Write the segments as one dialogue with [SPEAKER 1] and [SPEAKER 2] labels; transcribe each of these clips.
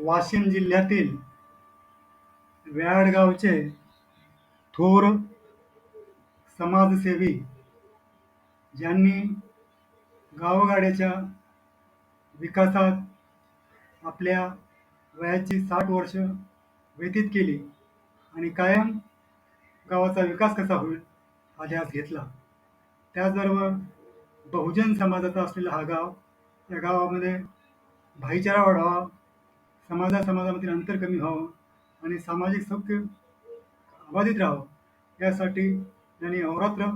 [SPEAKER 1] वाशिम जिल्ह्यातील व्याडगावचे थोर समाजसेवी ज्यांनी गावगाड्याच्या विकासात आपल्या वयाची साठ वर्ष व्यतीत केली आणि कायम गावाचा विकास कसा होईल हा ध्यास घेतला. त्याचबरोबर बहुजन समाजाचा असलेला हा गाव या गावामध्ये भाईचारा वाढावा समाजा समाजामधील अंतर कमी व्हावं आणि सामाजिक सौख्य अबाधित राहावं यासाठी त्यांनी अहोरात्र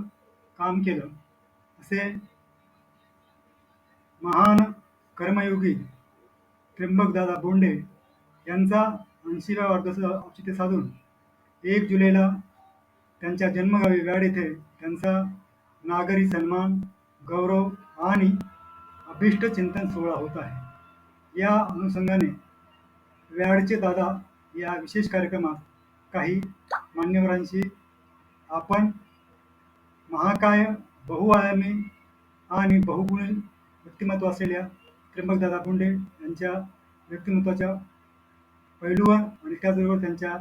[SPEAKER 1] काम केलं. असे महान कर्मयोगी त्र्यंबकदादा बोंडे यांचा ऐंशीव्या वाढदिवसाचं औचित्य साधून एक जुलैला त्यांच्या जन्मगावी व्याड येथे त्यांचा नागरी सन्मान गौरव आणि अभिष्ट चिंतन सोहळा होत आहे. या अनुषंगाने व्याडचे दादा या विशेष कार्यक्रमात काही मान्यवरांशी आपण महाकाय बहुआयामी आणि बहुगुणी व्यक्तिमत्व असलेल्या त्र्यंबकदादा बोंडे यांच्या व्यक्तिमत्वाच्या पैलूवर आणि त्याचबरोबर त्यांच्या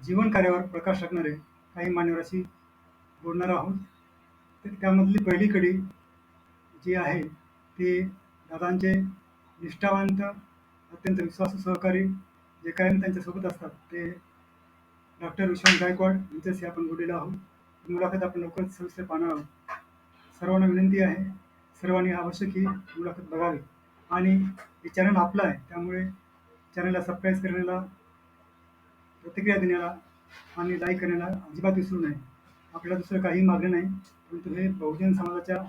[SPEAKER 1] जीवन कार्यावर प्रकाश टाकणारे काही मान्यवराशी बोलणार आहोत. तर त्यामधली पहिली कडी जी आहे ती दादांचे निष्ठावंत अत्यंत विश्वासू सहकारी जे कायम त्यांच्यासोबत असतात ते डॉक्टर विश्वास गायकवाड यांच्याशी आपण बोललेलो आहोत. मुलाखत आपण लवकरच सविस्तर पाहणार आहोत. सर्वांना विनंती आहे सर्वांनी आवश्यक ही मुलाखत बघावी. आणि हे चॅनल आपलं आहे त्यामुळे चॅनलला सबस्क्राईब करण्याला प्रतिक्रिया देण्याला आणि लाईक करण्याला अजिबात विसरू नये. आपल्याला दुसरं काही मागणं नाही परंतु हे बहुजन समाजाच्या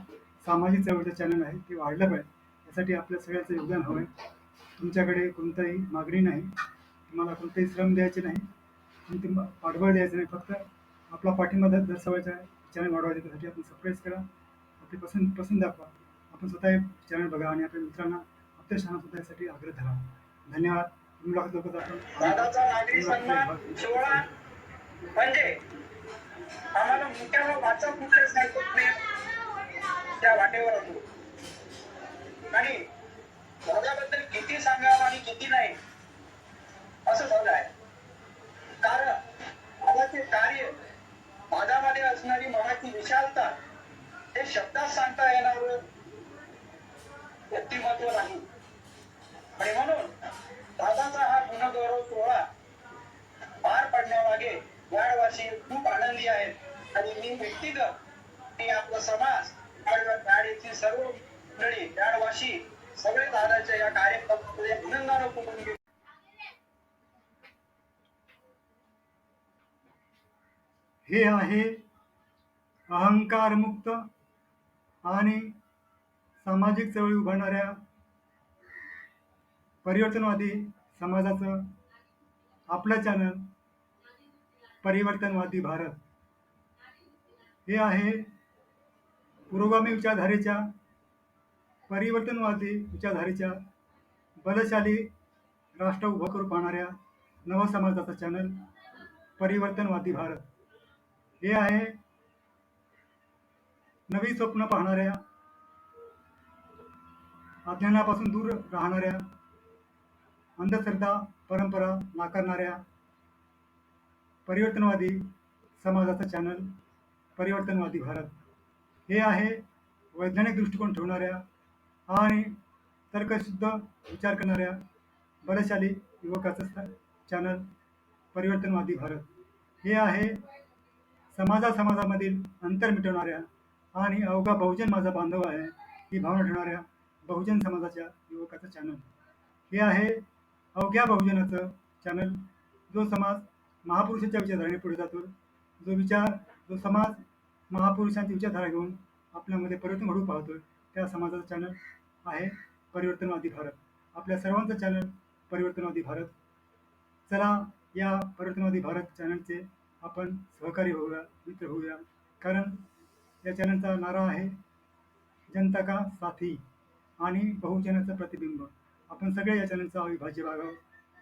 [SPEAKER 1] सामाजिक चळवळीचं चॅनल आहे ते वाढलं पाहिजे. यासाठी आपल्या सगळ्याचं योगदान हवं आहे तुमच्याकडे कोणताही मागणी नाही तुम्हाला कोणतेही श्रम द्यायचे नाही म- पाठबळ द्यायचं नाही फक्त आपला पाठिंबा दर्शवायचा आहे. चॅनल वाढवायचा त्यासाठी आपण सबस्क्राईब करा. आपली पसंत पसंत दाखवा. आपण स्वतः चॅनल बघा आणि आपल्या मित्रांना अत्याशांना सुद्धा यासाठी आग्रह धरा. धन्यवाद. मुलाखत
[SPEAKER 2] सोहळा. म्हणजे आम्हाला मोठ्या वाचा नाही त्या वाटेवर होतो. आणि दादाबद्दल किती सांगावं आणि किती नाही असं झालं आहे कारण दादाचे कार्य माझ्यामध्ये असणारी घालतात विशालता हे शब्दात सांगता येणार व्यक्तिमत्व नाही. आणि म्हणून दादाचा हा गुणगौरव सोहळा पार पडण्यामागे वाडवासी खूप आनंदी आहेत आणि मी व्यक्तिगत मी आपला समाज गाडीची सर्व मंडळी गाडवाशी सगळे दादाच्या या कार्यक्रमामध्ये आनंदानं कुटुंब
[SPEAKER 1] हे आहे अहंकारमुक्त आणि सामाजिक चळवळी उभारणाऱ्या परिवर्तनवादी समाजाचं आपलं चॅनल परिवर्तनवादी भारत. हे आहे पुरोगामी विचारधारेच्या परिवर्तनवादी विचारधारेच्या बलशाली राष्ट्र उभं करू पाहणाऱ्या नवसमाजाचं चॅनल परिवर्तनवादी भारत. हे आहे नवी स्वप्न पाहणाऱ्या अज्ञानापासून दूर राहणाऱ्या अंधश्रद्धा परंपरा नाकारणाऱ्या परिवर्तनवादी समाजाचं चॅनल परिवर्तनवादी भारत. हे आहे वैज्ञानिक दृष्टिकोन ठेवणाऱ्या आणि तर्कशुद्ध विचार करणाऱ्या बलशाली युवकाचं चॅनल परिवर्तनवादी भारत. हे आहे समाजा समाजामधील अंतर मिटवणाऱ्या आणि अवघा बहुजन माझा बांधव आहे. ही भावना ठेवणाऱ्या बहुजन समाजाच्या युवकाचं चॅनल हे आहे अवघ्या बहुजनाचं चॅनल जो समाज महापुरुषाच्या विचारधारेने पुढे जातो जो विचार जो समाज महापुरुषांची विचारधारा घेऊन आपल्यामध्ये परिवर्तन घडू पाहतोय त्या समाजाचं चॅनल आहे परिवर्तनवादी भारत. आपल्या सर्वांचं चॅनल परिवर्तनवादी भारत. चला या परिवर्तनवादी भारत चॅनलचे आपण सहकारी होऊया मित्र होऊया. कारण या चॅनलचा नारा आहे. जनता का साथी? आणि बहुजनाचं प्रतिबिंब. आपण सगळे या चॅनलचा अविभाज्य भाग आहोत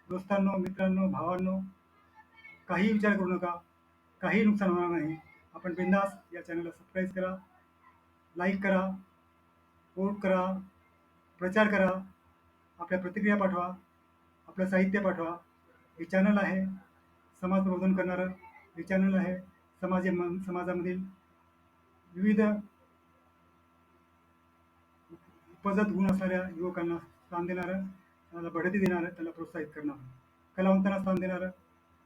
[SPEAKER 1] दोस्तांनो मित्रांनो भावांनो काही विचार करू नका. काही नुकसान होणार नाही. आपण बिंदास या चॅनलला सबस्क्राईब करा लाईक करा वोट करा प्रचार करा आपल्या प्रतिक्रिया पाठवा आपलं साहित्य पाठवा. हे चॅनल आहे समाज प्रबोधन करणारं. हे चॅनल आहे समाज समाजामधील विविध उपजत गुण असणाऱ्या युवकांना स्थान देणारं त्याला बढती देणारं त्याला प्रोत्साहित करणारं कलावंतांना स्थान देणारं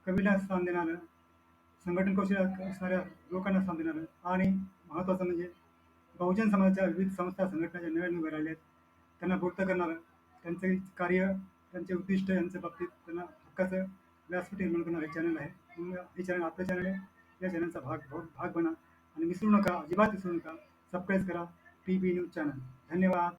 [SPEAKER 1] कवीला स्थान देणारं संघटन कौशल्य असणाऱ्या लोकांना स्थान देणारं आणि महत्त्वाचं म्हणजे बहुजन समाजाच्या विविध संस्था संघटनाच्या नव्याने उभ्या राहिल्या आहेत. त्यांना पूर्त करणारं त्यांचं कार्य त्यांचे उद्दिष्ट यांच्या बाबतीत त्यांना हक्काचं व्यासपीठ निर्माण करणारं हे चॅनल आहे. हे चॅनल आपलं चॅनल आहे. या चॅनलचा भाग भाग भाग बना. आणि विसरू नका अजिबात विसरू नका. सबस्क्राईब करा पी बी न्यूज चॅनल धन्यवाद.